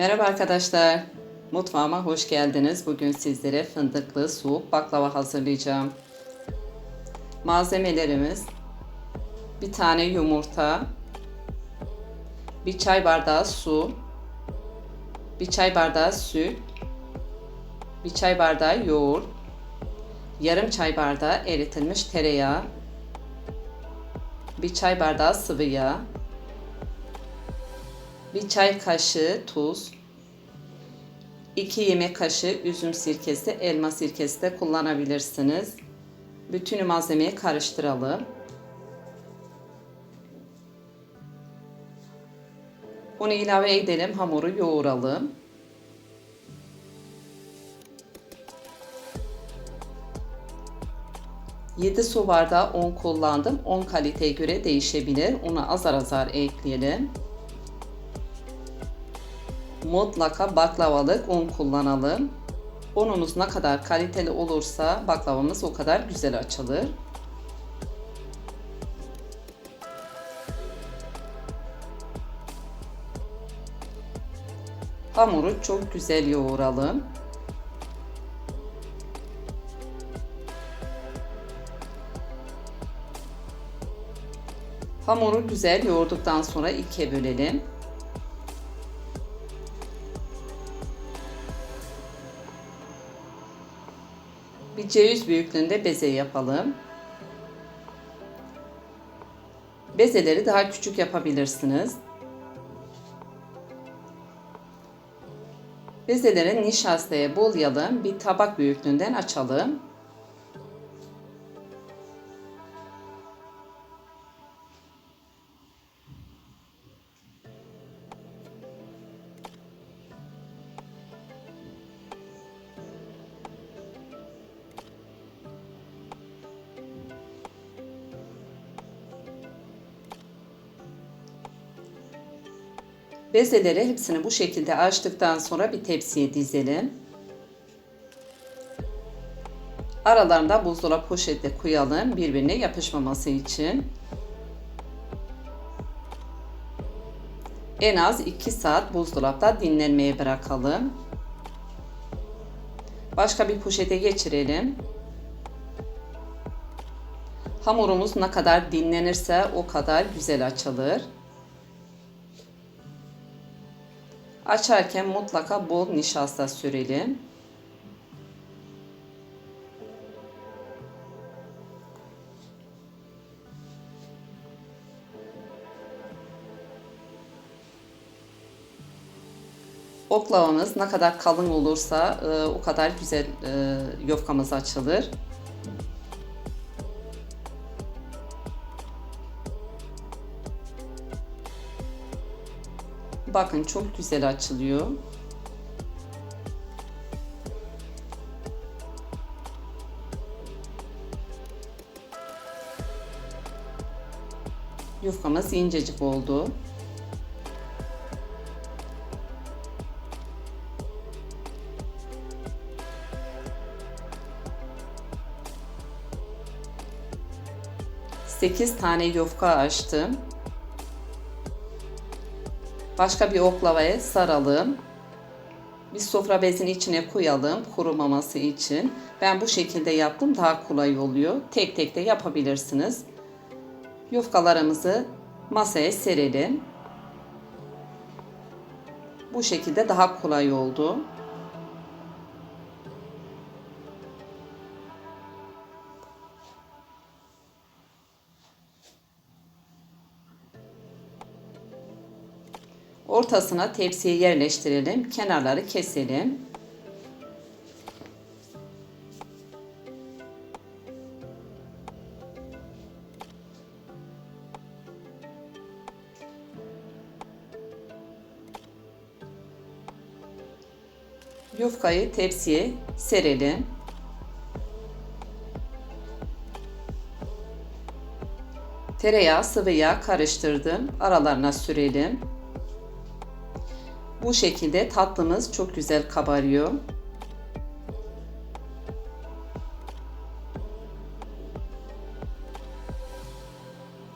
Merhaba arkadaşlar. Mutfağıma hoş geldiniz. Bugün sizlere fındıklı soğuk baklava hazırlayacağım. Malzemelerimiz bir tane yumurta, bir çay bardağı su, bir çay bardağı süt, bir çay bardağı yoğurt, yarım çay bardağı eritilmiş tereyağı, bir çay bardağı sıvı yağ, bir çay kaşığı tuz, 2 yemek kaşığı üzüm sirkesi, elma sirkesi de kullanabilirsiniz. Bütün malzemeyi karıştıralım. Bunu ilave edelim, hamuru yoğuralım. Yedi su bardağı un kullandım. 10 kaliteye göre değişebilir. Onu azar azar ekleyelim mutlaka baklavalık un kullanalım. Unumuz ne kadar kaliteli olursa baklavamız o kadar güzel açılır. Hamuru çok güzel yoğuralım. Hamuru güzel yoğurduktan sonra ikiye bölelim. Ceviz büyüklüğünde beze yapalım. Bezeleri daha küçük yapabilirsiniz. Bezeleri nişastaya bolayalım. Bir tabak büyüklüğünden açalım. Bezeleri hepsini bu şekilde açtıktan sonra bir tepsiye dizelim. Aralarında buzdolabı poşetle koyalım birbirine yapışmaması için. En az 2 saat buzdolapta dinlenmeye bırakalım. Başka bir poşete geçirelim. Hamurumuz ne kadar dinlenirse o kadar güzel açılır. Açarken mutlaka bol nişasta sürelim. Oklavamız ne kadar kalın olursa e, o kadar güzel e, yufkamız açılır. Bakın çok güzel açılıyor. Yufkamız incecik oldu. Sekiz tane yufka açtım. Başka bir oklavaya saralım. Bir sofra bezini içine koyalım kurumaması için. Ben bu şekilde yaptım daha kolay oluyor. Tek tek de yapabilirsiniz. Yufkalarımızı masaya serelim. Bu şekilde daha kolay oldu. Ortasına tepsiye yerleştirelim. Kenarları keselim. Yufkayı tepsiye serelim. Tereyağı, sıvı yağ karıştırdım. Aralarına sürelim. Bu şekilde tatlımız çok güzel kabarıyor.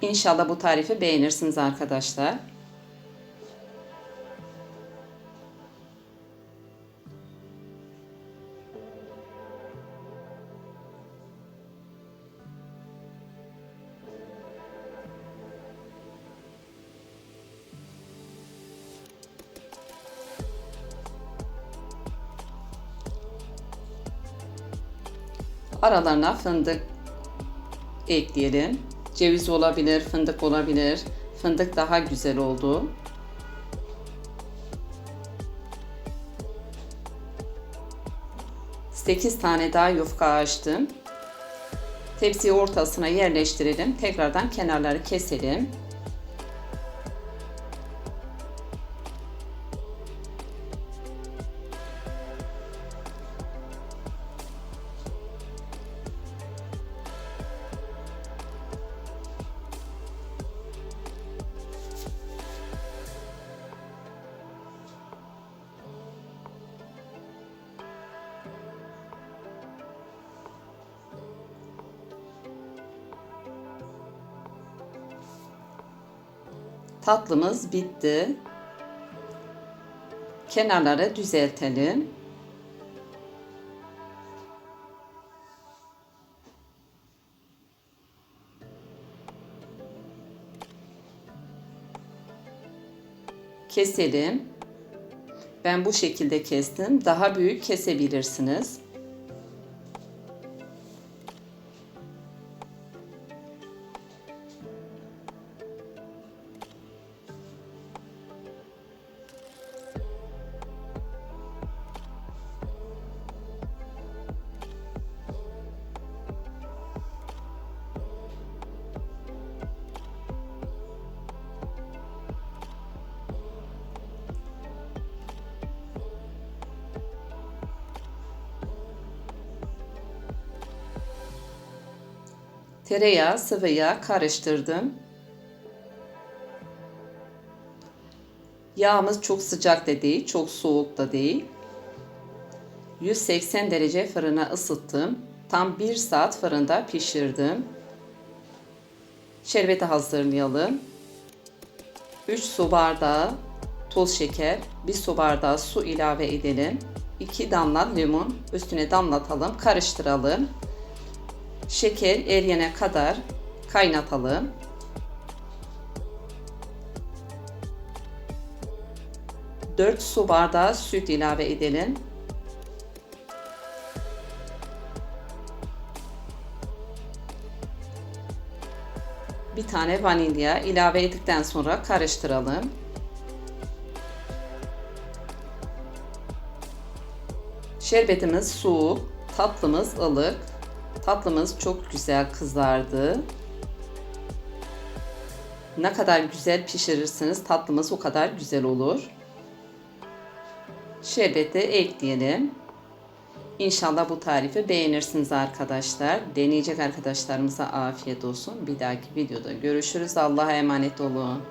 İnşallah bu tarifi beğenirsiniz arkadaşlar. Aralarına fındık ekleyelim. Ceviz olabilir, fındık olabilir. Fındık daha güzel oldu. Sekiz tane daha yufka açtım. Tepsiyi ortasına yerleştirelim. Tekrardan kenarları keselim. Tatlımız bitti. Kenarları düzeltelim. Keselim. Ben bu şekilde kestim. Daha büyük kesebilirsiniz. Tereyağı, sıvı yağ karıştırdım. Yağımız çok sıcak da değil, çok soğuk da değil. 180 derece fırına ısıttım. Tam 1 saat fırında pişirdim. Şerbeti hazırlayalım. 3 su bardağı toz şeker, 1 su bardağı su ilave edelim. 2 damla limon üstüne damlatalım, karıştıralım. Şeker eriyene kadar kaynatalım. Dört su bardağı süt ilave edelim. Bir tane vanilya ilave ettikten sonra karıştıralım. Şerbetimiz soğuk, tatlımız ılık. Tatlımız çok güzel kızardı. Ne kadar güzel pişirirsiniz tatlımız o kadar güzel olur. Şerbeti ekleyelim. İnşallah bu tarifi beğenirsiniz arkadaşlar. Deneyecek arkadaşlarımıza afiyet olsun. Bir dahaki videoda görüşürüz. Allah'a emanet olun.